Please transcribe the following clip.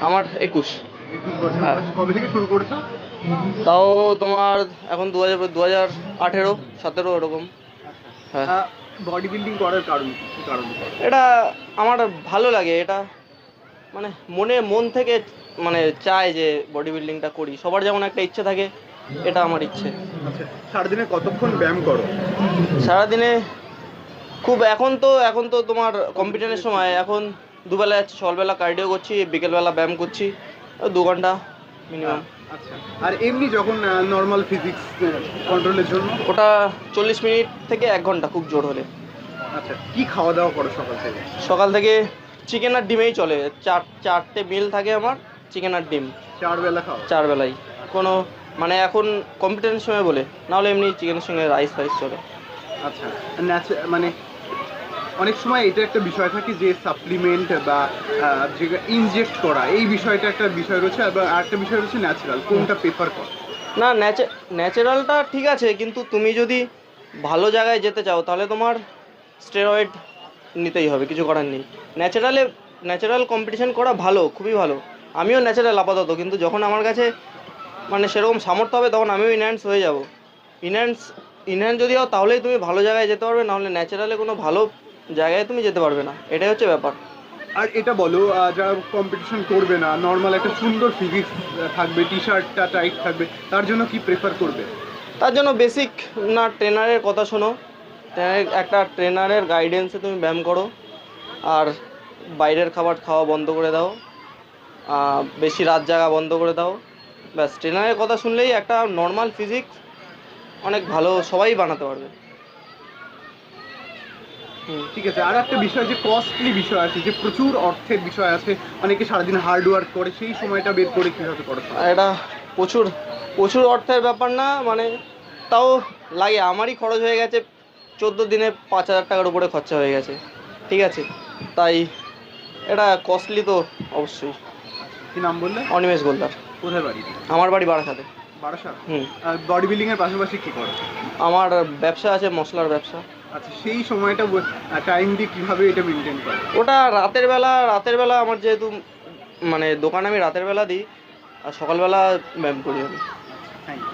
আমার একুশ। হ্যাঁ। তাও তোমার এখন দু হাজার দু হাজার আঠেরো সতেরো এরকম হ্যাঁ। বডি বিল্ডিং করার কারণ কারণ? এটা আমার ভালো লাগে। এটা মানে মনে মন থেকে মানে চায় যে বডি বিল্ডিংটা করি। সবার যেমন একটা ইচ্ছে থাকে এটা আমার ইচ্ছে। আচ্ছা সারাদিনে কতক্ষণ ব্যায়াম করো? সারাদিনে খুব এখন তো এখন তো তোমার কম্পিটিশনের সময়। এখন দুবেলা যাচ্ছি সকালবেলা কার্ডিও করছি বিকেলবেলা ব্যায়াম করছি দু ঘণ্টা মিনিমাম আচ্ছা আর এমনি যখন নর্মাল ফিজিক্স কন্ট্রোলের জন্য? ওটা চল্লিশ মিনিট থেকে এক ঘণ্টা খুব জোর হলে। আচ্ছা কি খাওয়া দাওয়া করো সকাল থেকে? সকাল থেকে চিকেন আর ডিমেই চলে। চার চারটে মিল থাকে আমার চিকেন আর ডিম। চার বেলা খাও চার বেলাই কোনো মানে এখন কম্পিটিশনের সময় বলে নাহলে এমনি চিকেনের সঙ্গে রাইস ফাইস চলে। আচ্ছা মানে অনেক সময় এটা একটা বিষয় থাকে যে সাপ্লিমেন্ট বা যে ইনজেক্ট করা, এই বিষয়টা একটা বিষয় রয়েছে আর আরেকটা বিষয় রয়েছে ন্যাচারাল কোনটা প্রেফার কর? না ন্যাচারালটা ঠিক আছে, কিন্তু তুমি যদি ভালো জায়গায় যেতে চাও, তাহলে তোমার স্টেরয়েড নিতেই হবে, কিছু করার নেই। ন্যাচারালে ন্যাচারাল কম্পিটিশন করা ভালো, খুবই ভালো। আমিও ন্যাচারাল আপাতত, কিন্তু যখন আমার কাছে মানে সেরকম সামর্থ্য হবে, তখন আমিও ইনহ্যান্স হয়ে যাব। ইনহ্যান্স ইনহ্যান্স যদি হও তাহলেই তুমি ভালো জায়গায় যেতে পারবে, নাহলে ন্যাচারালে কোনো ভালো জায়গায় তুমি যেতে পারবে না। এটাই হচ্ছে ব্যাপার। আর এটা বলো যারা কম্পিটিশন করবে না নর্মাল একটা সুন্দর ফিজিক্স থাকবে টি শার্টটা টাইট থাকবে তার জন্য কি প্রেফার করবে? তার জন্য বেসিক না ট্রেনারের কথা শোনো। একটা ট্রেনারের গাইডেন্সে তুমি ব্যায়াম করো। আর বাইরের খাবার খাওয়া বন্ধ করে দাও। বেশি রাত জাগা বন্ধ করে দাও। ব্যাস ট্রেনারের কথা শুনলেই একটা নর্মাল ফিজিক্স অনেক ভালো সবাই বানাতে পারবে। ঠিক আছে। আর একটা বিষয় যে কস্টলি বিষয় আছে যে প্রচুর অর্থের বিষয় আছে অনেকে সারাদিন হার্ড ওয়ার্ক করে সেই সময়টা বের করে কীভাবে করো? এটা প্রচুর প্রচুর অর্থের ব্যাপার না মানে তাও লাগে। আমারই খরচ হয়ে গেছে চোদ্দ দিনে পাঁচ হাজার টাকার উপরে খরচা হয়ে গেছে। ঠিক আছে? তাই এটা কস্টলি তো অবশ্যই। কি নাম বললে? অনিমেষ গোলদার। কোথায় বাড়ি? আমার বাড়ি বারাসাতে। বারাসাত? হুম। বডি বিল্ডিং এর পাশাপাশি কী করে? আমার ব্যবসা আছে মশলার ব্যবসা। আচ্ছা সেই সময়টা টাইম দিয়ে কীভাবে এটা মেনটেন করে? ওটা রাতের বেলা রাতের বেলা আমার যেহেতু মানে দোকান আমি রাতের বেলা দিই আর সকালবেলা ব্যায়াম করি আমি। Thank you